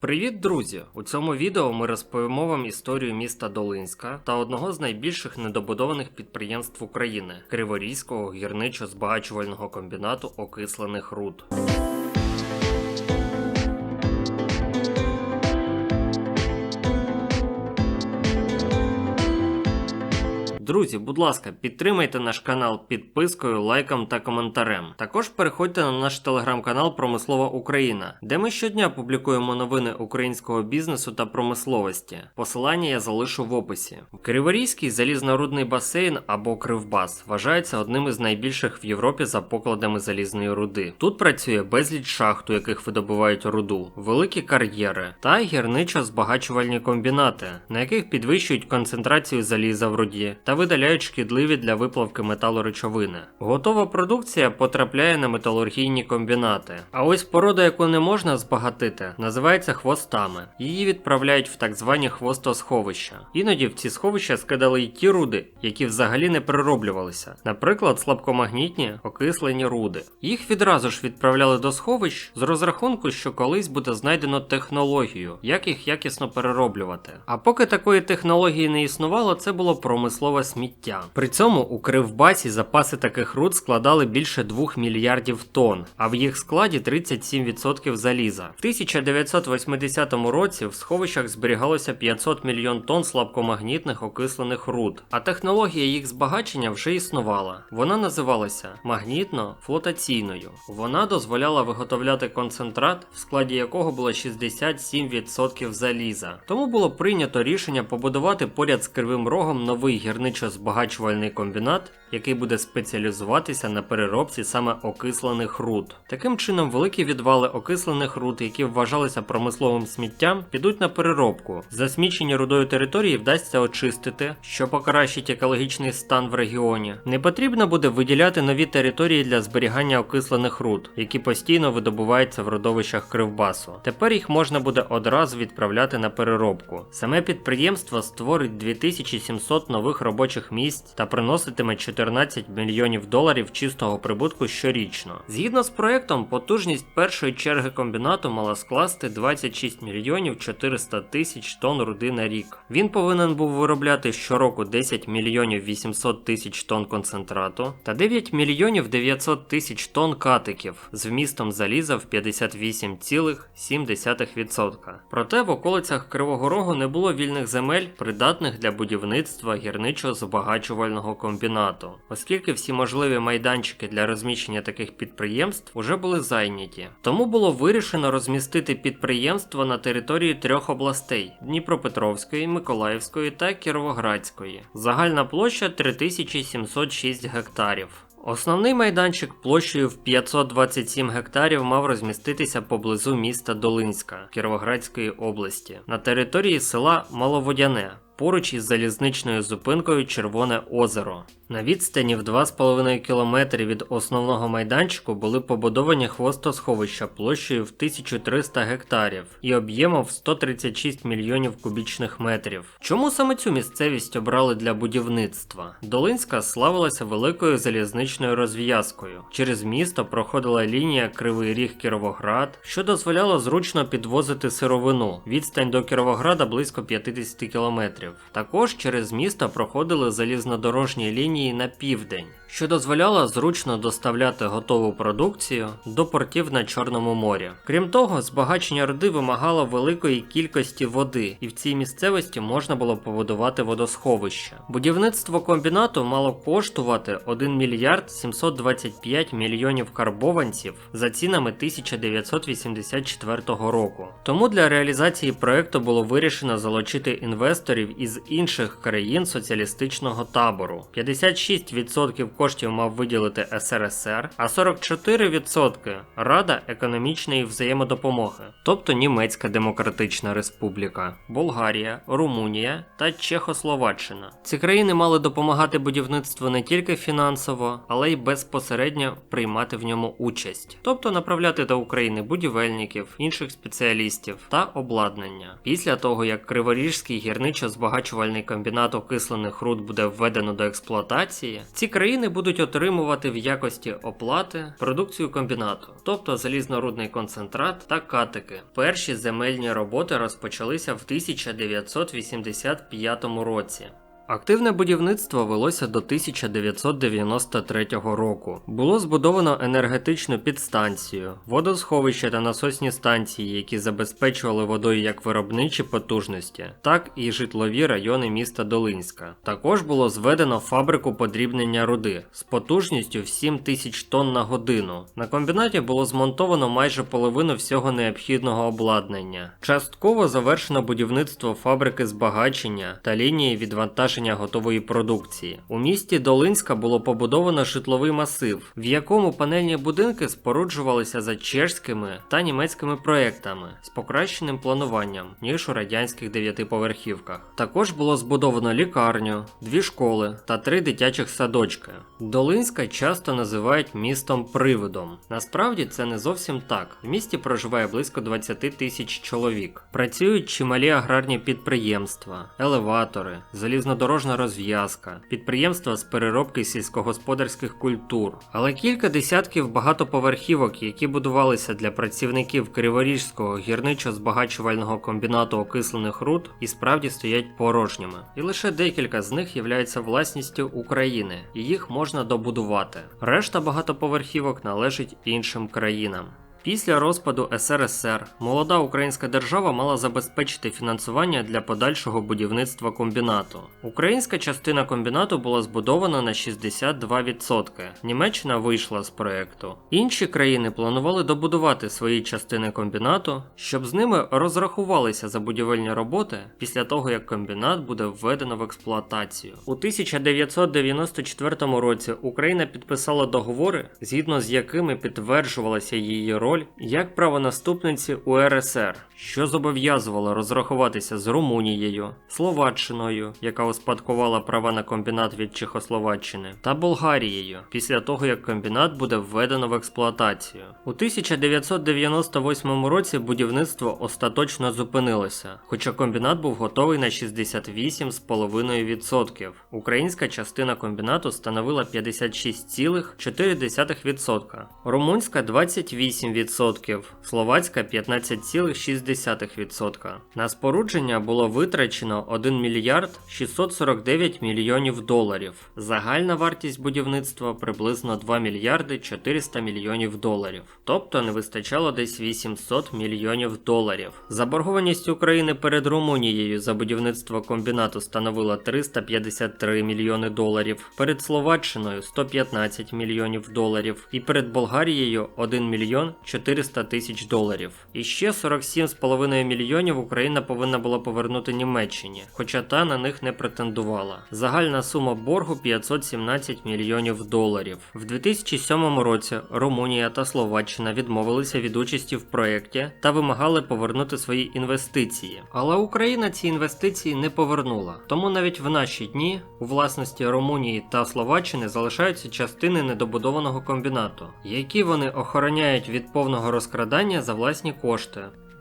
Привіт, друзі! У цьому відео ми розповімо вам історію міста Долинська та одного з найбільших недобудованих підприємств України Криворізького гірничо-збагачувального комбінату окислених руд. Друзі, будь ласка, підтримайте наш канал підпискою, лайком та коментарем. Також переходьте на наш телеграм-канал Промислова Україна, де ми щодня публікуємо новини українського бізнесу та промисловості. Посилання я залишу в описі. Криворізький залізнорудний басейн або Кривбас вважається одним із найбільших в Європі за покладами залізної руди. Тут працює безліч шахт, у яких видобувають руду, великі кар'єри та гірничо-збагачувальні комбінати, на яких підвищують концентрацію заліза в руді та видаляють шкідливі для виплавки металу речовини. Готова продукція потрапляє на металургійні комбінати. А ось порода, яку не можна збагатити, називається хвостами. Її відправляють в так звані хвостосховища. Іноді в ці сховища скидали й ті руди, які взагалі не перероблювалися. Наприклад, слабкомагнітні окислені руди. Їх відразу ж відправляли до сховищ з розрахунку, що колись буде знайдено технологію, як їх якісно перероблювати. А поки такої технології не існувало, це було промислове сміття. При цьому у Кривбасі запаси таких руд складали більше 2 мільярдів тонн, а в їх складі 37% заліза. В 1980 році в сховищах зберігалося 500 мільйон тонн слабкомагнітних окислених руд, а технологія їх збагачення вже існувала. Вона називалася магнітно-флотаційною. Вона дозволяла виготовляти концентрат, в складі якого було 67% заліза. Тому було прийнято рішення побудувати поряд з Кривим Рогом новий гірничо-збагачувальний комбінат, який буде спеціалізуватися на переробці саме окислених руд. Таким чином, великі відвали окислених руд, які вважалися промисловим сміттям, підуть на переробку. Засмічені рудою території вдасться очистити, що покращить екологічний стан в регіоні. Не потрібно буде виділяти нові території для зберігання окислених руд, які постійно видобуваються в родовищах Кривбасу. Тепер їх можна буде одразу відправляти на переробку. Саме підприємство створить 2700 нових робочих місць та приноситиме 14 мільйонів доларів чистого прибутку щорічно. Згідно з проектом, потужність першої черги комбінату мала скласти 26 мільйонів 400 тисяч тонн руди на рік. Він повинен був виробляти щороку 10 мільйонів 800 тисяч тонн концентрату та 9 мільйонів 900 тисяч тонн катиків з вмістом заліза в 58,7%. Проте в околицях Кривого Рогу не було вільних земель, придатних для будівництва гірничо-збагачувального комбінату, оскільки всі можливі майданчики для розміщення таких підприємств уже були зайняті. Тому було вирішено розмістити підприємство на території трьох областей: Дніпропетровської, Миколаївської та Кіровоградської. Загальна площа 3706 гектарів. Основний майданчик площею в 527 гектарів мав розміститися поблизу міста Долинська Кіровоградської області на території села Маловодяне. Поруч із залізничною зупинкою Червоне озеро. На відстані в 2,5 км від основного майданчику були побудовані хвостосховища площею в 1300 гектарів і об'ємом в 136 мільйонів кубічних метрів. Чому саме цю місцевість обрали для будівництва? Долинська славилася великою залізничною розв'язкою. Через місто проходила лінія Кривий Ріг Кіровоград, що дозволяло зручно підвозити сировину. Відстань до Кіровограда близько 50 кілометрів. Також через місто проходили залізнодорожні лінії на південь, що дозволяло зручно доставляти готову продукцію до портів на Чорному морі. Крім того, збагачення руди вимагало великої кількості води, і в цій місцевості можна було побудувати водосховище. Будівництво комбінату мало коштувати 1 мільярд 725 мільйонів карбованців за цінами 1984 року. Тому для реалізації проекту було вирішено залучити інвесторів із інших країн соціалістичного табору. 56% коштів мав виділити СРСР, а 44% Рада економічної взаємодопомоги, тобто Німецька Демократична Республіка, Болгарія, Румунія та Чехословаччина. Ці країни мали допомагати будівництву не тільки фінансово, але й безпосередньо приймати в ньому участь, тобто направляти до України будівельників, інших спеціалістів та обладнання. Після того як Криворіжський гірничо-збагачувальний комбінат окислених руд буде введено до експлуатації, ці країни Селяни будуть отримувати в якості оплати продукцію комбінату, тобто залізнорудний концентрат та катики. Перші земельні роботи розпочалися в 1985 році. Активне будівництво велося до 1993 року. Було збудовано енергетичну підстанцію, водосховища та насосні станції, які забезпечували водою як виробничі потужності, так і житлові райони міста Долинська. Також було зведено фабрику подрібнення руди з потужністю в 7 тисяч тонн на годину. На комбінаті було змонтовано майже половину всього необхідного обладнання. Частково завершено будівництво фабрики збагачення та лінії відвантаження готової продукції. У місті Долинська було побудовано житловий масив, в якому панельні будинки споруджувалися за чешськими та німецькими проектами з покращеним плануванням, ніж у радянських дев'ятиповерхівках. Також було збудовано лікарню, дві школи та три дитячих садочки. Долинська часто називають містом привидом. Насправді це не зовсім так. В місті проживає близько 20 тисяч чоловік. Працюють чималі аграрні підприємства, елеватори, залізнодорожні дорожна розв'язка, підприємства з переробки сільськогосподарських культур, але кілька десятків багатоповерхівок, які будувалися для працівників Криворіжського гірничо-збагачувального комбінату окислених руд, і справді стоять порожніми. І лише декілька з них являються власністю України, і їх можна добудувати. Решта багатоповерхівок належить іншим країнам. Після розпаду СРСР молода українська держава мала забезпечити фінансування для подальшого будівництва комбінату. Українська частина комбінату була збудована на 62%. Німеччина вийшла з проекту. Інші країни планували добудувати свої частини комбінату, щоб з ними розрахувалися за будівельні роботи після того, як комбінат буде введено в експлуатацію. У 1994 році Україна підписала договори, згідно з якими підтверджувалася її роль роль як правонаступниці УРСР, що зобов'язувало розрахуватися з Румунією, Словаччиною, яка успадкувала права на комбінат від Чехословаччини, та Болгарією після того, як комбінат буде введено в експлуатацію. У 1998 році будівництво остаточно зупинилося, хоча комбінат був готовий на 68,5%. Українська частина комбінату становила 56,4%, румунська 28%. 15%, словацька 15,6%. На спорудження було витрачено 1 мільярд 649 мільйонів доларів. Загальна вартість будівництва приблизно 2 мільярди 400 мільйонів доларів. Тобто не вистачало десь 800 мільйонів доларів. Заборгованість України перед Румунією за будівництво комбінату становила 353 мільйони доларів, перед Словаччиною 115 мільйонів доларів і перед Болгарією 1 мільйон 400 тисяч доларів. І ще 47,5 мільйонів Україна повинна була повернути Німеччині, хоча та на них не претендувала. Загальна сума боргу 517 мільйонів доларів. В 2007 році Румунія та Словаччина відмовилися від участі в проєкті та вимагали повернути свої інвестиції. Але Україна ці інвестиції не повернула. Тому навіть в наші дні у власності Румунії та Словаччини залишаються частини недобудованого комбінату, які вони охороняють від повного розкрадання за власні кошти.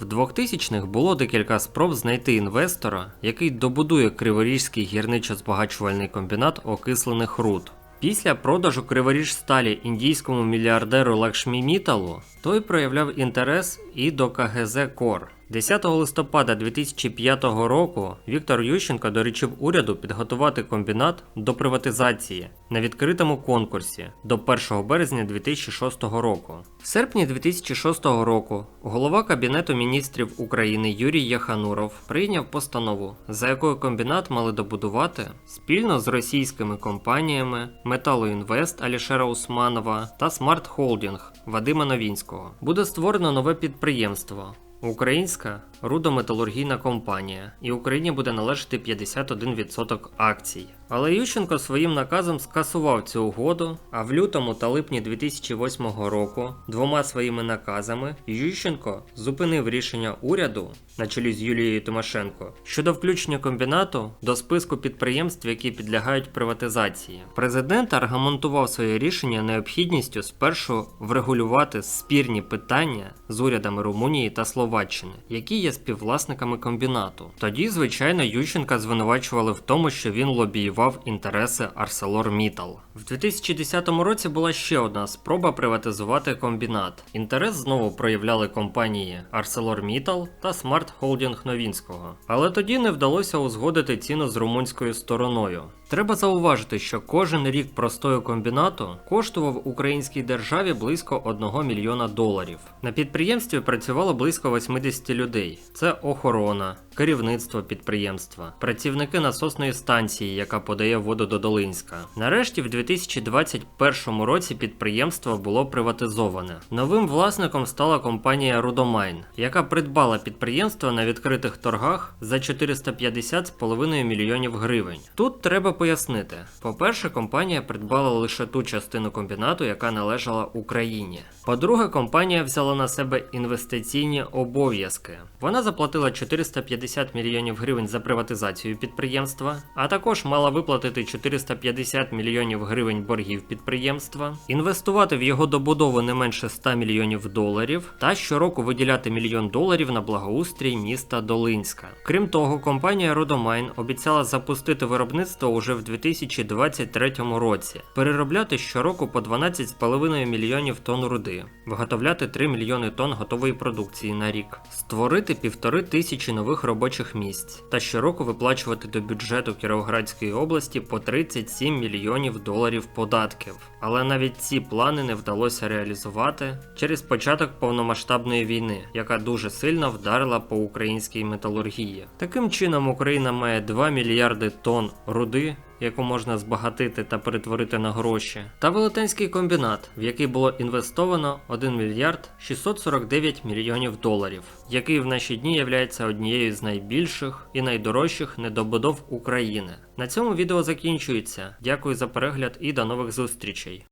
В 2000-х було декілька спроб знайти інвестора, який добудує Криворізький гірничо-збагачувальний комбінат окислених руд. Після продажу Криворіжсталі індійському мільярдеру Лакшмі Міталу той проявляв інтерес і до КГЗ Кор. 10 листопада 2005 року Віктор Ющенко доручив уряду підготувати комбінат до приватизації на відкритому конкурсі до 1 березня 2006 року. В серпні 2006 року голова Кабінету міністрів України Юрій Яхануров прийняв постанову, за якою комбінат мали добудувати спільно з російськими компаніями Металоінвест Алішера Усманова та Смарт Холдінг Вадима Новінського. Буде створено нове підприємство. Українська рудометалургійна компанія, і Україні буде належати 51% акцій. Але Ющенко своїм наказом скасував цю угоду, а в лютому та липні 2008 року двома своїми наказами Ющенко зупинив рішення уряду на чолі з Юлією Тимошенко щодо включення комбінату до списку підприємств, які підлягають приватизації. Президент аргументував своє рішення необхідністю спершу врегулювати спірні питання з урядами Румунії та Словаччини. Які є співвласниками комбінату. Тоді, звичайно, Ющенка звинувачували в тому, що він лобіював інтереси ArcelorMittal. В 2010 році була ще одна спроба приватизувати комбінат. Інтерес знову проявляли компанії ArcelorMittal та Smart Holding Новінського. Але тоді не вдалося узгодити ціну з румунською стороною. Треба зауважити, що кожен рік простою комбінату коштував українській державі близько 1 мільйона доларів. На підприємстві працювало близько 80 людей. Це охорона, керівництво підприємства, працівники насосної станції, яка подає воду до Долинська. Нарешті, в 2021 році підприємство було приватизоване. Новим власником стала компанія Рудомайн, яка придбала підприємство на відкритих торгах за 450,5 мільйонів гривень. Тут треба пояснити: по-перше, компанія придбала лише ту частину комбінату, яка належала Україні. По-друге, компанія взяла на себе інвестиційні обов'язки. Вона заплатила 450 мільйонів гривень за приватизацію підприємства, а також мала виплатити 450 мільйонів гривень боргів підприємства, інвестувати в його добудову не менше 100 мільйонів доларів та щороку виділяти мільйон доларів на благоустрій міста Долинська. Крім того, компанія Родомайн обіцяла запустити виробництво уже в 2023 році, переробляти щороку по 12,5 мільйонів тонн руди, виготовляти 3 мільйони тонн готової продукції на рік, створити півтори тисячі нових робочих місць та щороку виплачувати до бюджету Кіровоградської області по 37 мільйонів доларів податків. Але навіть ці плани не вдалося реалізувати через початок повномасштабної війни, яка дуже сильно вдарила по українській металургії. Таким чином, Україна має 2 мільярди тонн руди. Яку можна збагатити та перетворити на гроші, та велетенський комбінат, в який було інвестовано 1 мільярд 649 мільйонів доларів, який в наші дні являється однією з найбільших і найдорожчих недобудов України. На цьому відео закінчується. Дякую за перегляд і до нових зустрічей.